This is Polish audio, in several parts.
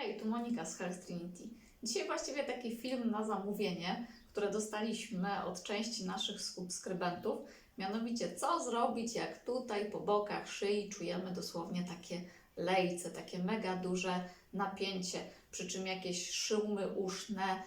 Hej, tu Monika z Health Trinity. Dzisiaj właściwie taki film na zamówienie, które dostaliśmy od części naszych subskrybentów. Mianowicie, co zrobić, jak tutaj po bokach szyi czujemy dosłownie takie lejce, takie mega duże napięcie, przy czym jakieś szumy uszne,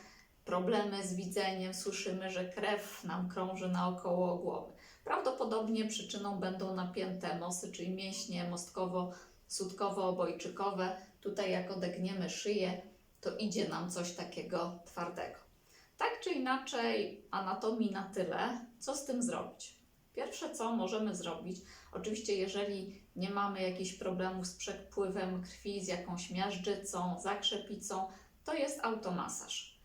problemy z widzeniem, słyszymy, że krew nam krąży naokoło głowy. Prawdopodobnie przyczyną będą napięte mosy, czyli mięśnie mostkowo-sutkowo-obojczykowe. Tutaj jak odegniemy szyję, to idzie nam coś takiego twardego. Tak czy inaczej, anatomii na tyle, co z tym zrobić? Pierwsze, co możemy zrobić, oczywiście, jeżeli nie mamy jakichś problemów z przepływem krwi, z jakąś miażdżycą, zakrzepicą, to jest automasaż.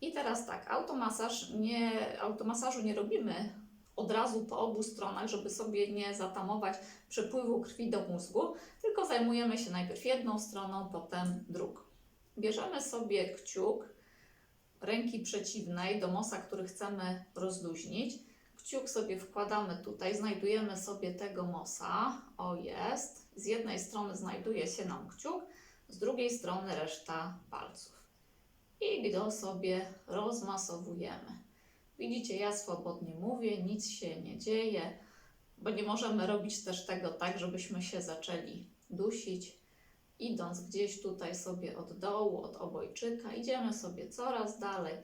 I teraz tak, automasaż nie, automasażu nie robimy od razu po obu stronach, żeby sobie nie zatamować przepływu krwi do mózgu, tylko zajmujemy się najpierw jedną stroną, potem drugą. Bierzemy sobie kciuk ręki przeciwnej do mosa, który chcemy rozluźnić. Kciuk sobie wkładamy tutaj, znajdujemy sobie tego mosa. O jest. Z jednej strony znajduje się nam kciuk, z drugiej strony reszta palców. I go sobie rozmasowujemy. Widzicie, ja swobodnie mówię, nic się nie dzieje, bo nie możemy robić też tego tak, żebyśmy się zaczęli dusić. Idąc gdzieś tutaj sobie od dołu, od obojczyka, idziemy sobie coraz dalej,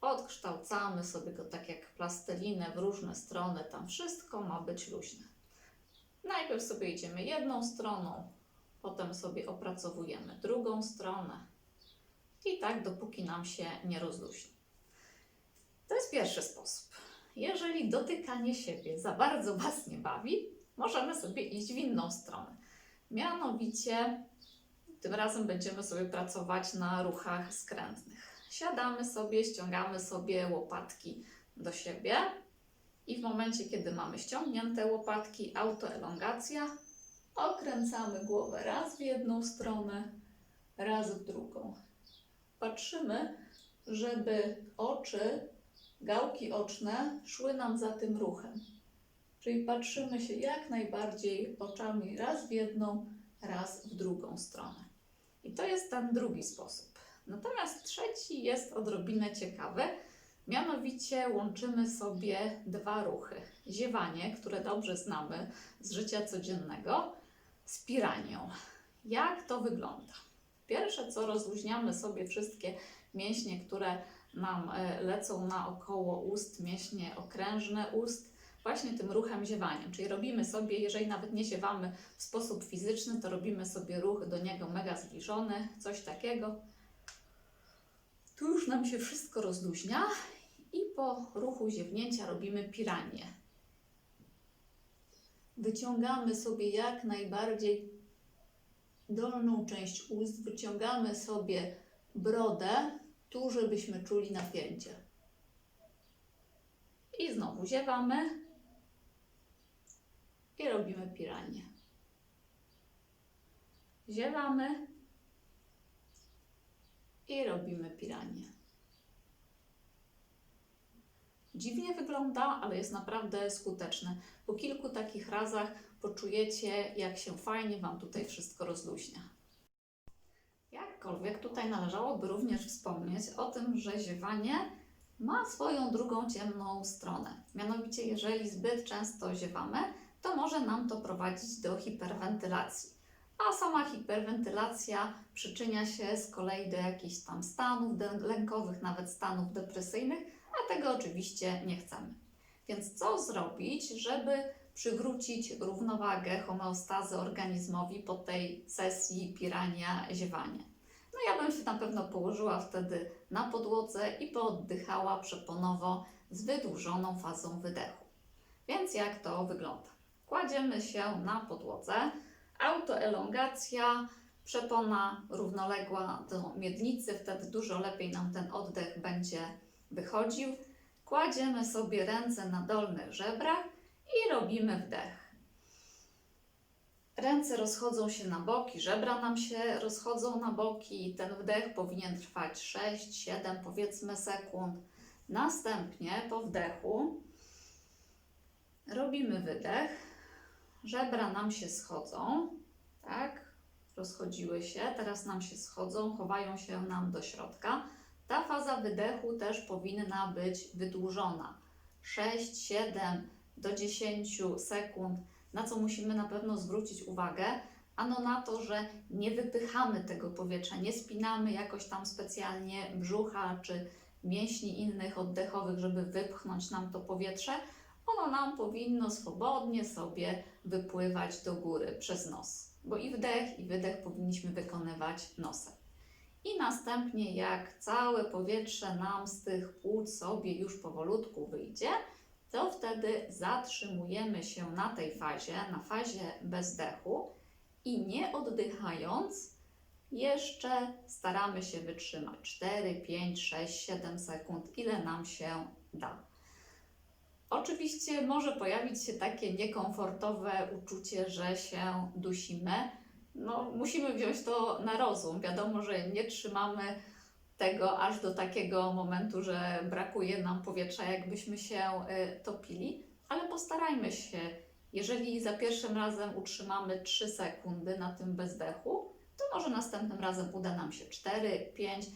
odkształcamy sobie go tak jak plastelinę w różne strony, tam wszystko ma być luźne. Najpierw sobie idziemy jedną stroną, potem sobie opracowujemy drugą stronę i tak dopóki nam się nie rozluźni. To jest pierwszy sposób. Jeżeli dotykanie siebie za bardzo Was nie bawi, możemy sobie iść w inną stronę. Mianowicie, tym razem będziemy sobie pracować na ruchach skrętnych. Siadamy sobie, ściągamy sobie łopatki do siebie i w momencie, kiedy mamy ściągnięte łopatki, autoelongacja, okręcamy głowę raz w jedną stronę, raz w drugą. Patrzymy, żeby oczy gałki oczne szły nam za tym ruchem. Czyli patrzymy się jak najbardziej oczami raz w jedną, raz w drugą stronę. I to jest ten drugi sposób. Natomiast trzeci jest odrobinę ciekawy. Mianowicie łączymy sobie dwa ruchy. Ziewanie, które dobrze znamy z życia codziennego, z piranią. Jak to wygląda? Pierwsze co rozluźniamy sobie wszystkie mięśnie, które nam e, lecą naokoło ust, mięśnie okrężne ust, właśnie tym ruchem ziewaniem. Czyli robimy sobie, jeżeli nawet nie ziewamy w sposób fizyczny, to robimy sobie ruch do niego mega zbliżony, coś takiego. Tu już nam się wszystko rozluźnia i po ruchu ziewnięcia robimy piranię. Wyciągamy sobie jak najbardziej dolną część ust, wyciągamy sobie brodę, tu, żebyśmy czuli napięcie. I znowu ziewamy i robimy piranię. Ziewamy i robimy piranię. Dziwnie wygląda, ale jest naprawdę skuteczne. Po kilku takich razach poczujecie, jak się fajnie Wam tutaj wszystko rozluźnia. Jakkolwiek tutaj należałoby również wspomnieć o tym, że ziewanie ma swoją drugą ciemną stronę. Mianowicie, jeżeli zbyt często ziewamy, to może nam to prowadzić do hiperwentylacji. A sama hiperwentylacja przyczynia się z kolei do jakichś tam stanów lękowych, nawet stanów depresyjnych, a tego oczywiście nie chcemy. Więc co zrobić, żeby przywrócić równowagę, homeostazę organizmowi po tej sesji pirania, ziewania? Ja bym się na pewno położyła wtedy na podłodze i pooddychała przeponowo z wydłużoną fazą wydechu. Więc jak to wygląda? Kładziemy się na podłodze, autoelongacja, przepona równoległa do miednicy, wtedy dużo lepiej nam ten oddech będzie wychodził. Kładziemy sobie ręce na dolnych żebrach i robimy wdech. Ręce rozchodzą się na boki, żebra nam się rozchodzą na boki. Ten wdech powinien trwać 6-7 powiedzmy sekund. Następnie po wdechu robimy wydech. Żebra nam się schodzą, tak? rozchodziły się, teraz nam się schodzą, chowają się nam do środka. Ta faza wydechu też powinna być wydłużona. 6, 7 do 10 sekund, na co musimy na pewno zwrócić uwagę, ano na to, że nie wypychamy tego powietrza, nie spinamy jakoś tam specjalnie brzucha czy mięśni innych oddechowych, żeby wypchnąć nam to powietrze. Ono nam powinno swobodnie sobie wypływać do góry przez nos, bo i wdech, i wydech powinniśmy wykonywać nosem. I następnie, jak całe powietrze nam z tych płuc sobie już powolutku wyjdzie, to wtedy zatrzymujemy się na tej fazie, na fazie bezdechu i nie oddychając, jeszcze staramy się wytrzymać 4, 5, 6, 7 sekund, ile nam się da. Oczywiście może pojawić się takie niekomfortowe uczucie, że się dusimy. No, musimy wziąć to na rozum. Wiadomo, że nie trzymamy tego aż do takiego momentu, że brakuje nam powietrza, jakbyśmy się y, topili, ale postarajmy się. Jeżeli za pierwszym razem utrzymamy 3 sekundy na tym bezdechu, to może następnym razem uda nam się 4, 5.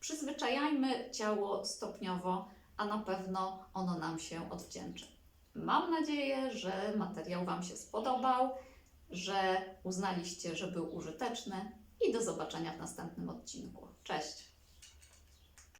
Przyzwyczajajmy ciało stopniowo, a na pewno ono nam się odwdzięczy. Mam nadzieję, że materiał Wam się spodobał, że uznaliście, że był użyteczny i do zobaczenia w następnym odcinku. Cześć!